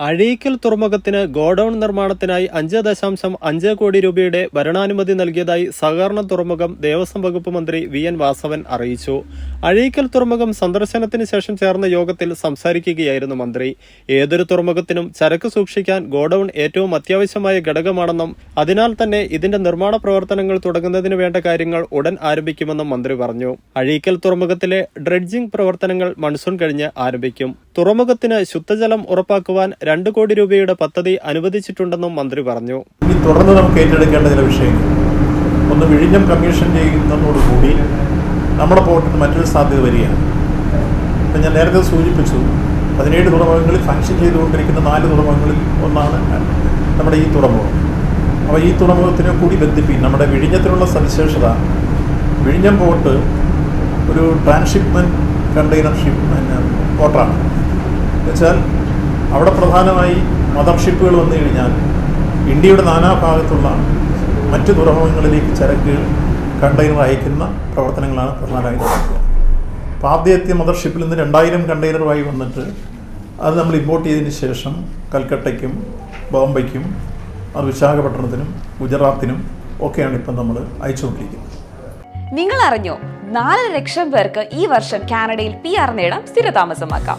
Azhikkal തുറമുഖത്തിന് godown നിർമ്മാണത്തിനായി അഞ്ച് ദശാംശം അഞ്ച് കോടി രൂപയുടെ ഭരണാനുമതി നൽകിയതായി സഹകരണ തുറമുഖം ദേവസ്വം വകുപ്പ് മന്ത്രി വി എൻ വാസവൻ അറിയിച്ചു. അഴീക്കൽ തുറമുഖം സന്ദർശനത്തിന് ശേഷം ചേർന്ന യോഗത്തിൽ സംസാരിക്കുകയായിരുന്നു മന്ത്രി. ഏതൊരു തുറമുഖത്തിനും ചരക്ക് സൂക്ഷിക്കാൻ ഗോഡൌൺ ഏറ്റവും അത്യാവശ്യമായ ഘടകമാണെന്നും അതിനാൽ തന്നെ ഇതിന്റെ നിർമ്മാണ പ്രവർത്തനങ്ങൾ തുടങ്ങുന്നതിന് വേണ്ട കാര്യങ്ങൾ ഉടൻ ആരംഭിക്കുമെന്നും മന്ത്രി പറഞ്ഞു. അഴീക്കൽ തുറമുഖത്തിലെ ഡ്രഡ്ജിംഗ് പ്രവർത്തനങ്ങൾ മൺസൂൺ കഴിഞ്ഞ് ആരംഭിക്കും. തുറമുഖത്തിന് ശുദ്ധജലം ഉറപ്പാക്കുവാൻ രണ്ട് കോടി രൂപയുടെ പദ്ധതി അനുവദിച്ചിട്ടുണ്ടെന്നും മന്ത്രി പറഞ്ഞു. തുടർന്ന് നമുക്ക് ഏറ്റെടുക്കേണ്ട ചില വിഷയങ്ങൾ. ഒന്ന് വിഴിഞ്ഞം കമ്മീഷൻ ചെയ്യുന്നതോടുകൂടി നമ്മുടെ പോർട്ടിന് മറ്റൊരു സാധ്യത വരികയാണ്. ഇപ്പം ഞാൻ നേരത്തെ സൂചിപ്പിച്ചു പതിനേഴ് തുറമുഖങ്ങളിൽ ഫങ്ഷൻ ചെയ്തുകൊണ്ടിരിക്കുന്ന നാല് തുറമുഖങ്ങളിൽ ഒന്നാണ് നമ്മുടെ ഈ തുറമുഖം. അപ്പോൾ ഈ തുറമുഖത്തിനെ കൂടി ബന്ധിപ്പിക്കും നമ്മുടെ വിഴിഞ്ഞത്തിനുള്ള സവിശേഷത വിഴിഞ്ഞം പോർട്ട് ഒരു ട്രാൻസ്ഷിപ്മെന്റ് കണ്ടെയ്നർ ഷിപ്പ് പോർട്ടാണ്. എന്നുവെച്ചാൽ അവിടെ പ്രധാനമായി മതർഷിപ്പുകൾ വന്നു കഴിഞ്ഞാൽ ഇന്ത്യയുടെ നാനാഭാഗത്തുള്ള മറ്റു തുറമുഖങ്ങളിലേക്ക് ചരക്ക് കണ്ടെയ്നർ അയക്കുന്ന പ്രവർത്തനങ്ങളാണ് പ്രധാനമായി നടക്കുക. അപ്പോൾ ആദ്യത്തെ മദർഷിപ്പിൽ നിന്ന് രണ്ടായിരം കണ്ടെയ്നറുമായി വന്നിട്ട് അത് നമ്മൾ ഇമ്പോർട്ട് ചെയ്തതിന് ശേഷം കൽക്കട്ടയ്ക്കും ബോംബെക്കും അത് വിശാഖപട്ടണത്തിനും ഗുജറാത്തിനും ഒക്കെയാണ് ഇപ്പം നമ്മൾ അയച്ചുകൊണ്ടിരിക്കുന്നത് നിങ്ങൾ അറിഞ്ഞോ നാല് ലക്ഷം പേർക്ക് ഈ വർഷം കാനഡയിൽ പി ആർ നേടാം സ്ഥിരതാമസമാക്കാം.